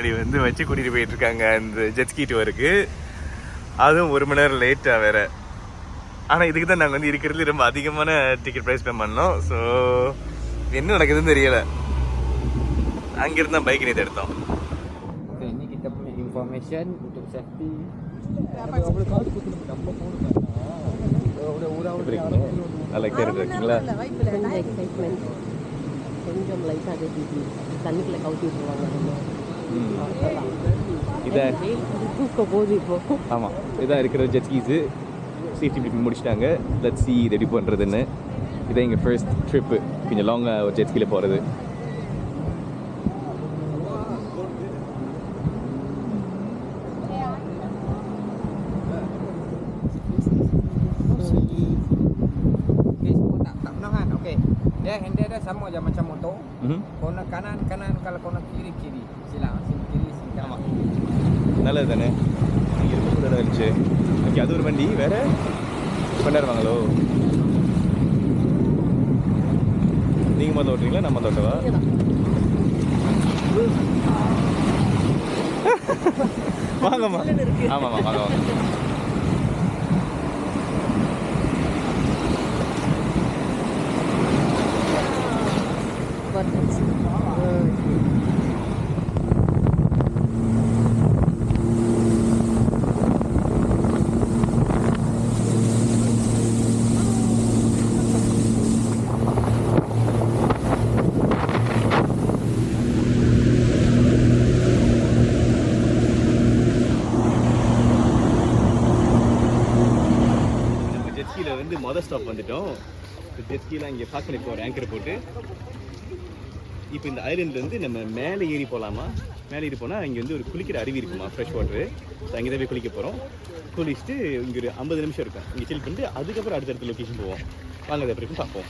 பின்னாடி வந்து வச்சு கூட்டிட்டு போயிட்டு இருக்காங்க அந்த ஜெட்ஸ்கி டூருக்கு அதுவும் ஒரு மணி நேரம் லேட்டாக வேற. ஆனால் இதுக்கு தான் நாங்கள் வந்து இருக்கிறதுல ரொம்ப அதிகமான டிக்கெட் ப்ரைஸ் பே பண்ணோம். ஸோ என்ன நடக்குதுன்னு தெரியல. அங்கிருந்து தான் பைக் நேற்று எடுத்தோம். Ini kita punya information untuk safety. நல்லா கேட்டு இருக்கீங்களா கொஞ்சம் லைட்டாக தண்ணிக்குள்ள கவுத்தி விட்டுருவாங்க. இதான் போகுது இப்போ ஆமாம் இதான் இருக்கிற ஜெட்ஸ்கீஸு சேஃப்டி ட்ரிப் முடிச்சிட்டாங்க. லெட் சி எப்படி பண்ணுறதுன்னு இதான் எங்கள் ஃபர்ஸ்ட் ட்ரிப்பு கொஞ்சம் லாங்காக ஒரு ஜெட்ஸ்கியில் போகிறது sama je macam motor. Kona kanan kanan kalau kona kiri kiri. Silang sini kiri sini kanan. நல்லது தானே இங்கே இருக்கும் தடவை இருந்துச்சு ஓகே அது ஒரு வண்டி வேற கொண்டாடுவாங்களோ நீங்கள் மொத்தம் ஓட்டுறீங்களா நம்ம மொத்தம் ஓட்டவா வாங்கம்மா ஆமாம்மா வாங்க வாங்க apartments. ஜெட்ஸ்கியில் வந்து மொதல் ஸ்டாப் வந்துட்டோம் ஜெட்ஸ்கிலாம் இங்கே பார்க்கல இப்போ ஆங்கர் போட்டு இப்போ இந்த ஐலண்ட்லேருந்து நம்ம மேலே ஏறி போகலாமா? மேலே ஏறி போனால் இங்கே வந்து ஒரு குளிக்கிற அருவி இருக்குமா ஃப்ரெஷ் வாட்டரு அங்கே தான் போய் குளிக்க போகிறோம் குளிச்சுட்டு இங்கே ஒரு ஐம்பது நிமிஷம் இருக்கும். இங்கே சில் பண்ணிட்டு அதுக்கப்புறம் அடுத்தடுத்த லொக்கேஷன் போவோம். வாங்க அதை எப்படி பார்ப்போம்.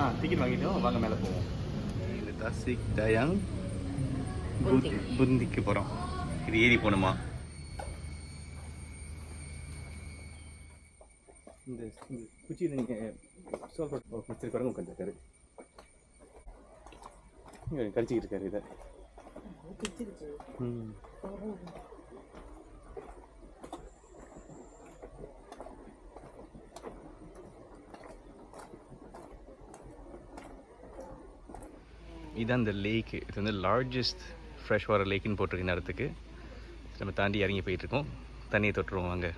ஆ டிக்கெட் வாங்கிட்டோம். வாங்க மேலே போவோம். தாசிக் புந்தி. புந்திக்கு போகிறோம் இது ஏறி போகணுமா இந்த குச்சியில் நீங்கள் சோல் போட்டு உட்காந்துருக்காரு இங்கே கடிச்சிக்கிட்டு இருக்காரு இதை. ம். இதுதான் இந்த லேக்கு இது வந்து லார்ஜஸ்ட் ஃப்ரெஷ் வாட்டர் லேக்குன்னு போட்டிருக்க நேரத்துக்கு இடத்துக்கு. நம்ம தாண்டி இறங்கி போயிட்டுருக்கோம். தண்ணியை தொட்டுருவோம் வாங்க.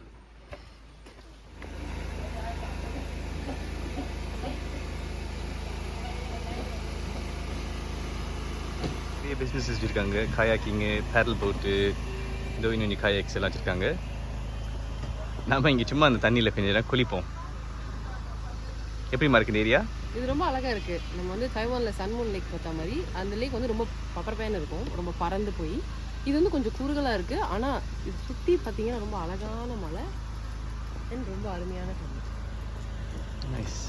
நிறைய பிஸ்னஸ் வச்சுருக்காங்க. காயாக்கிங்கு பேரல் போட்டு இதோ இன்னும் காயாக்ஸ் எல்லாம் வச்சுருக்காங்க. நாம் இங்கே சும்மா அந்த தண்ணியில் கொஞ்ச நேரம் குளிப்போம். எப்படிமா இருக்கு ஏரியா இது ரொம்ப அழகா இருக்கு. நம்ம வந்து தைவான்ல சன்மூன் லேக் பார்த்த மாதிரி அந்த லேக் வந்து ரொம்ப பப்பரப்பேன்னு இருக்கும். ரொம்ப பறந்து போய். இது வந்து கொஞ்சம் குறுகலா இருக்கு. ஆனா இது சுத்தி பார்த்தீங்கன்னா ரொம்ப அழகான மலை and ரொம்ப அருமையான தண்ணி. Nice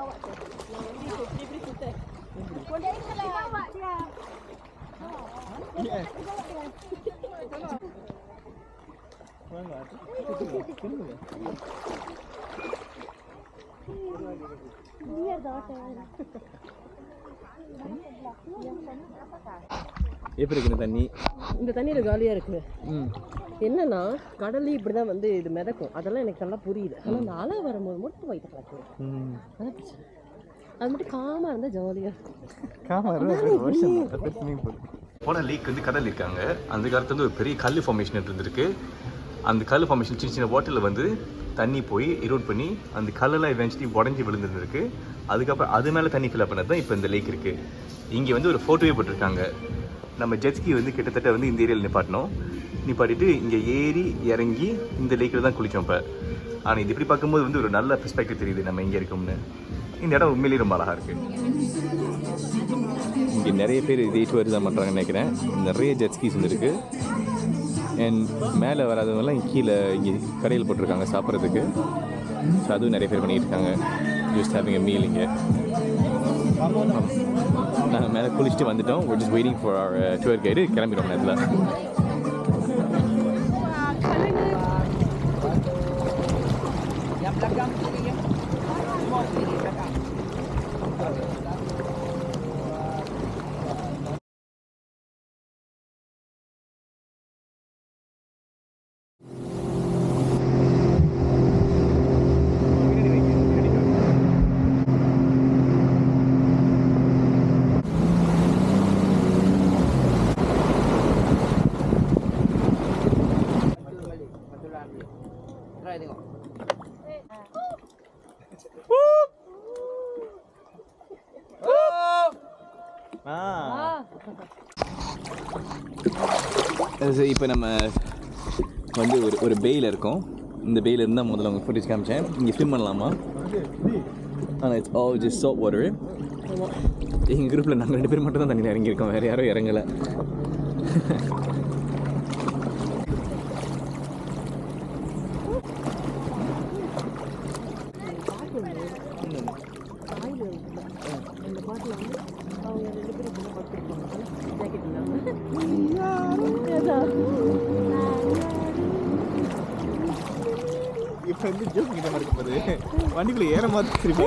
bawa dia. Yes. Mana. எப்படி இருக்கு இந்த தண்ணி? இந்த தண்ணியில ஜாலியா இருக்கு. என்னன்னா கடல்ல இப்படிதான் வந்து இது மிதக்கும். அதெல்லாம் எனக்கு நல்லா புரியுது. ஆனா இந்த அலை வரும்போது மட்டும் வயிற்று கலக்குது அதான் பிரச்சனை. அது மட்டும் காமா இருந்தா ஜாலியா இருக்கும். போன லேக் வந்து கடல் இருக்காங்க. அந்த காலத்துல வந்து ஒரு பெரிய கல் ஃபார்மேஷன் இருந்திருக்கு. அந்த கல் ஃபார்மேஷன் சின்ன சின்ன வாட்டரில் வந்து தண்ணி போய் இரோட் பண்ணி அந்த கல்லெல்லாம் எவென்ச்சுவலி உடஞ்சி விழுந்துருக்கு அதுக்கப்புறம் அது மேலே தண்ணி ஃபில் பண்ணது தான் இப்போ இந்த லேக் இருக்குது இங்கே வந்து ஒரு ஃபோட்டோவே போட்டிருக்காங்க. நம்ம ஜெட்ஸ்கி வந்து கிட்டத்தட்ட வந்து இந்த ஏரியாவில் நிப்பாட்டினோம் நிப்பாட்டிட்டு இங்கே ஏறி இறங்கி இந்த லேக்கில் தான் குளித்தோம் இப்போ. ஆனால் இது இப்படி பார்க்கும்போது வந்து ஒரு நல்ல பெர்ஸ்பெக்டிவ் தெரியுது நம்ம இங்கே இருக்கோம்னு. இந்த இடம் உண்மையிலேயே ரொம்ப அழகாக இருக்குது இங்கே நிறைய பேர் இதே டூர் தான் பண்ணுறாங்கன்னு நினைக்கிறேன். நிறைய ஜெட்ஸ்கீஸ் வந்து இருக்குது அண்ட் மேலே வராதவங்கலாம் கீழே இங்கே கடையில் போட்டிருக்காங்க சாப்பிட்றதுக்கு. ஸோ அதுவும் நிறைய பேர் பண்ணிட்டு இருக்காங்க ஜஸ்ட் ஹேவிங் எ மீல் இங்கே. நாங்கள் மேலே குளிச்சுட்டு வந்துட்டோம். ஒரு just waiting for our tour guide guide கிளம்பிடுவோம் நேரத்தில் Yang இப்போ நம்ம வந்து ஒரு ஒரு பேயில் இருக்கோம். இந்த பேயில் இருந்தால் முதல்ல உங்கள் ஃபுட்டேஜ் காமிச்சேன். இங்கே ஸ்விம் பண்ணலாமா? ஆனால் இட்ஸ் ஆல் ஜஸ்ட் சாப் வாட்டர் எங்கள் குரூப்பில் நாங்கள் ரெண்டு பேர் மட்டும் தான் தண்ணியில் இறங்கியிருக்கோம். வேறு யாரும் இறங்கலை. வந்து ஜோக் கிட்ட போகுது வண்டிக்குள்ளே ஏற மாதிரி திருப்பி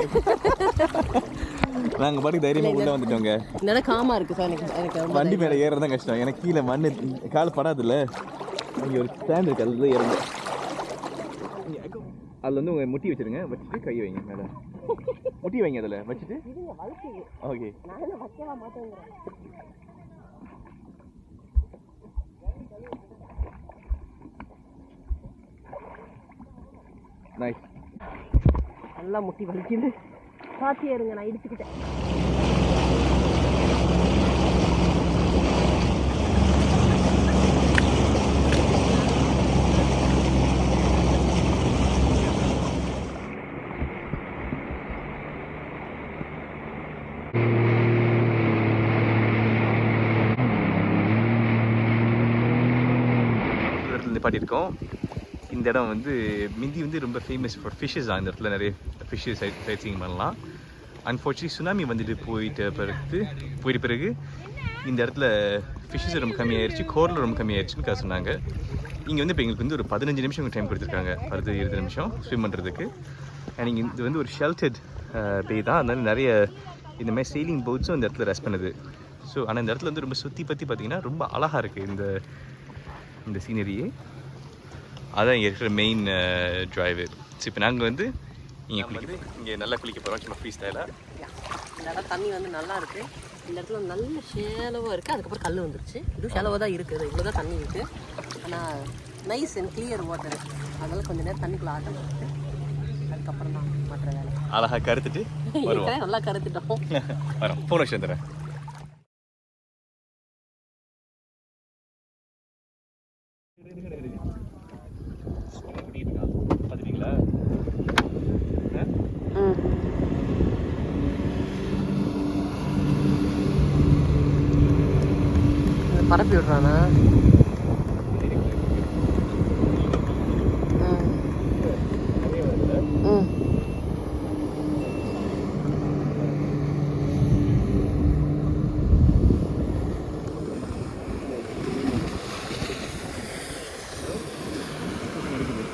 நாங்கள் பாட்டுக்கு தைரியமாக உள்ளே வந்துட்டோங்க. நல்லா காமா இருக்கு சார் எனக்கு எனக்கு வண்டி மேலே ஏறுறது தான் கஷ்டம். எனக்கு கீழே மண் கால் படாதுல்ல. இங்கே ஒரு ஸ்டாண்ட் இருக்கு அதில் ஏறணும். அதில் வந்து உங்கள் முட்டி வச்சிருங்க. வச்சுட்டு கை வைங்க மேலே. முட்டி வைங்க அதில். வச்சுட்டு. ஓகே நான் என்ன வைக்கவா மாட்டேங்கிறேன் நைஸ் நல்லா முட்டி வலிக்குது. பாத்தி ஏறுங்க நான் இடிச்சுக்கிட்டேன். நிப்பாட்டியிருக்கோம். இந்த இடம் வந்து மிந்தி வந்து ரொம்ப ஃபேமஸ் ஃபார் ஃபிஷ்ஷஸ் தான் இந்த இடத்துல நிறைய ஃபிஷ்ஷஸ் சைட் சைட் பண்ணலாம். அன்ஃபார்ச்சுனேட்லி சுனாமி வந்துட்டு போயிட்ட பிறகு போயிட்ட பிறகு இந்த இடத்துல ஃபிஷ்ஷஸ் ரொம்ப கம்மியாயிருச்சு கோரில் ரொம்ப கம்மியாயிருச்சுன்னு சொன்னாங்க. இங்கே வந்து இப்போ எங்களுக்கு வந்து ஒரு பதினஞ்சு நிமிஷம் டைம் கொடுத்துருக்காங்க. அடுத்து இருபது நிமிஷம் ஸ்விம் பண்ணுறதுக்கு அண்ட் இங்கே இது வந்து ஒரு ஷெல்டட் பே தான். அதனால நிறைய இந்த மாதிரி சீலிங் போட்ஸும் இந்த இடத்துல ரெஸ்ட் பண்ணுது. ஸோ ஆனால் இந்த இடத்துல வந்து ரொம்ப சுற்றி பற்றி பார்த்தீங்கன்னா ரொம்ப அழகாக இருக்குது இந்த இந்த சீனரியே அதான் இங்கே இருக்கிற மெயின் டிரைவர் ஸோ இப்போ நாங்கள் வந்து இங்கே குளிக்க இங்கே நல்லா குளிக்க போகிறோம் சும்மா ஃப்ரீ ஸ்டைலாக இந்த இடம் தண்ணி வந்து நல்லா இருக்கு. இந்த இடத்துல நல்ல ஷேலவாக இருக்குது அதுக்கப்புறம் கல் வந்துருச்சு. இதுவும் ஷேலவாக தான் இருக்குது. இவ்வளோ தான் தண்ணி இருக்குது ஆனால் நைஸ் அண்ட் கிளியர் வாட்டர் அதனால கொஞ்ச நேரம் தண்ணிக்குள்ள ஆட்டம் இருக்கு அதுக்கப்புறம் தான் மற்ற வேலை. அழகாக கருத்துட்டு நல்லா கருத்துட்டோம். வரோம். போன வருஷம் தரேன் பரப்பி விடுறானா?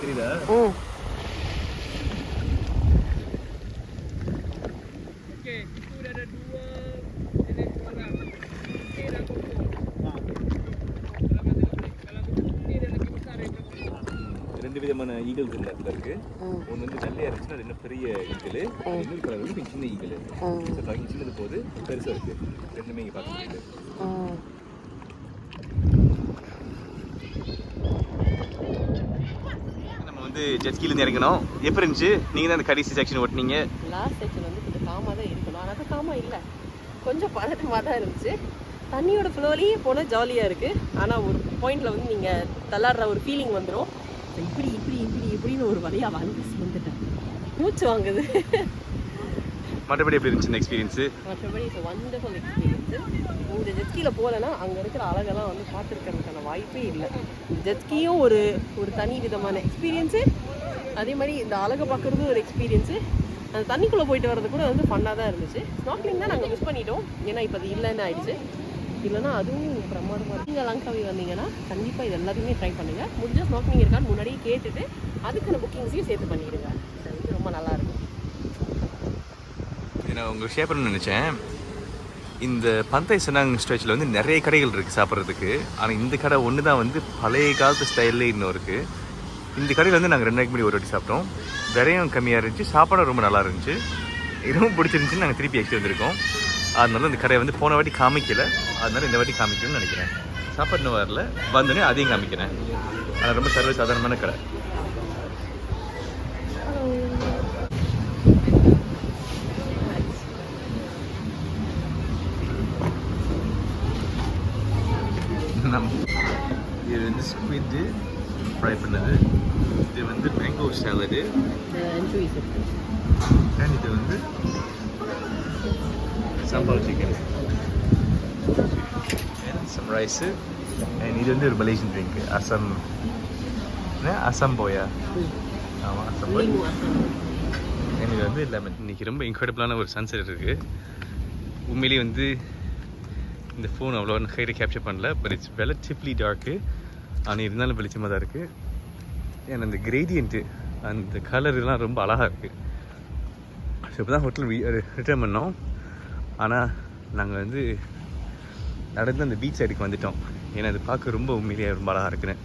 தெரியுதா ம் ரெண்டு இந்த இடத்துல இருக்கு. ஒன்று வந்து வெள்ளையா இருந்துச்சுன்னா அது இன்னும் பெரிய ஈகிள் இன்னொரு கலர் வந்து சின்ன ஸோ பாக்கி சின்னது போது பெருசாக இருக்கு. ரெண்டுமே இங்கே பார்க்க முடியுது. வந்து ஜெட்ஸ்கிலேருந்து இறங்கணும். எப்படி இருந்துச்சு? நீங்கள் தான் அந்த கடைசி செக்ஷன் ஓட்டினீங்க. லாஸ்ட் செக்ஷன் வந்து கொஞ்சம் காமாக தான் இருக்கணும். ஆனால் காமாக இல்லை. கொஞ்சம் பதட்டமாக தான் இருந்துச்சு. தண்ணியோட ஃப்ளோலேயே போனால் ஜாலியாக இருக்குது ஆனால் ஒரு பாயிண்டில் வந்து நீங்கள் தள்ளாடுற ஒரு ஃபீலிங் வந்துடும் இப்படி இப்படி இப்படி இப்படின்னு ஒரு வழியாக வந்து வந்துட்டேன். மூச்சு வாங்குது. மற்றபடி எப்படி இருந்துச்சு எக்ஸ்பீரியன்ஸு மற்றபடி இட்ஸ் வண்டர்ஃபுல் எக்ஸ்பீரியன்ஸு இந்த ஜெட்ஸ்கியில் போகலன்னா அங்கே இருக்கிற அழகெல்லாம் வந்து பார்த்துருக்கிறதுக்கான வாய்ப்பே இல்லை. ஜெட்ஸ்கியும் ஒரு ஒரு தனி விதமான எக்ஸ்பீரியன்ஸு அதே மாதிரி இந்த அழகை பார்க்குறதும் ஒரு எக்ஸ்பீரியன்ஸு அந்த தண்ணிக்குள்ளே போயிட்டு வர்றது கூட வந்து ஃபன்னாக தான் இருந்துச்சு. ஸ்நாக்லிங் தான் நாங்கள் மிஸ் பண்ணிட்டோம். ஏன்னா இப்போ அது இல்லைன்னு ஆயிடுச்சு. இல்லைன்னா அதுவும் பிரமாதமாக நீங்கள் லங்காவி வந்தீங்கன்னா கண்டிப்பாக இது எல்லாத்தையுமே ட்ரை பண்ணுங்கள் முடிஞ்ச ஸ்மோக்கிங் இருக்கான்னு முன்னாடியே கேட்டுட்டு அதுக்கான புக்கிங்ஸையும் சேர்த்து பண்ணிடுங்க. அது ரொம்ப நல்லாயிருக்கும் நான் உங்களுக்கு ஷேர் பண்ண நினச்சேன். இந்த பந்தை சனாங் ஸ்ட்ரெச்சில் வந்து நிறைய கடைகள் இருக்குது சாப்பிட்றதுக்கு. ஆனால் இந்த கடை ஒன்று தான் வந்து பழைய காலத்து ஸ்டைல்லே இன்னும் இருக்குது இந்த கடையில் வந்து நாங்கள் ரெண்டு நாளைக்கு முன்னாடி ஒரு வாட்டி சாப்பிட்டோம். விரையும் கம்மியாக இருந்துச்சு சாப்பாடும் ரொம்ப நல்லா இருந்துச்சு. இதுவும் பிடிச்சிருந்துச்சின்னு நாங்கள் திருப்பி எக்ஸ்ட் வந்திருக்கோம். அதனால இந்த கடையை வந்து போன வாட்டி காமிக்கல. அதனால இந்த வாட்டி காமிக்கணும்னு நினைக்கிறேன். சாப்பாடு இன்னும் வரல. வந்தோடனே அதையும் காமிக்கிறேன். ஆனால் ரொம்ப சர்வ சாதாரணமான கடை. நம் இது வந்து ஸ்குவிட்டு ஃப்ரை பண்ணது. இது வந்து மேங்கோ சாலடு அண்ட் இது வந்து sambar chicken some rice and இது வந்து ஒரு மலேசியன் ட்ரிங்க் அசம் அசம் போயா ஆமாம் அசம் போய் இது வந்து லெமன் இன்னைக்கு ரொம்ப இன்க்ரெடிபிளான ஒரு சன்செட் இருக்குது உண்மையிலேயே வந்து இந்த ஃபோன் அவ்வளோ ஹைட்டை கேப்சர் பண்ணல பட் இட்ஸ் relatively டார்க்கு ஆனால் இருந்தாலும் வெளிச்சமாக தான் இருக்குது ஏன்னா அந்த கிரேடியன்ட்டு அந்த கலர் எல்லாம் ரொம்ப அழகாக இருக்குது ஸோ இப்போ தான் ஹோட்டல் ரிட்டர்ன் பண்ணோம். ஆனால் நாங்கள் வந்து நடந்து அந்த பீச் சைடுக்கு வந்துட்டோம். ஏன்னா அது பார்க்க ரொம்ப உண்மையிலேயே ரொம்ப அழகாக இருக்குன்னு.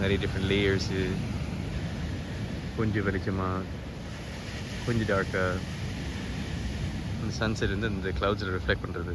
நிறைய டிஃப்ரெண்ட் லேயர்ஸு கொஞ்சம் வெளிச்சமாக கொஞ்சம் டார்க்காக அந்த சன்செட் வந்து இந்த க்ளவுட்ஸில் ரிஃப்ளெக்ட் பண்ணுறது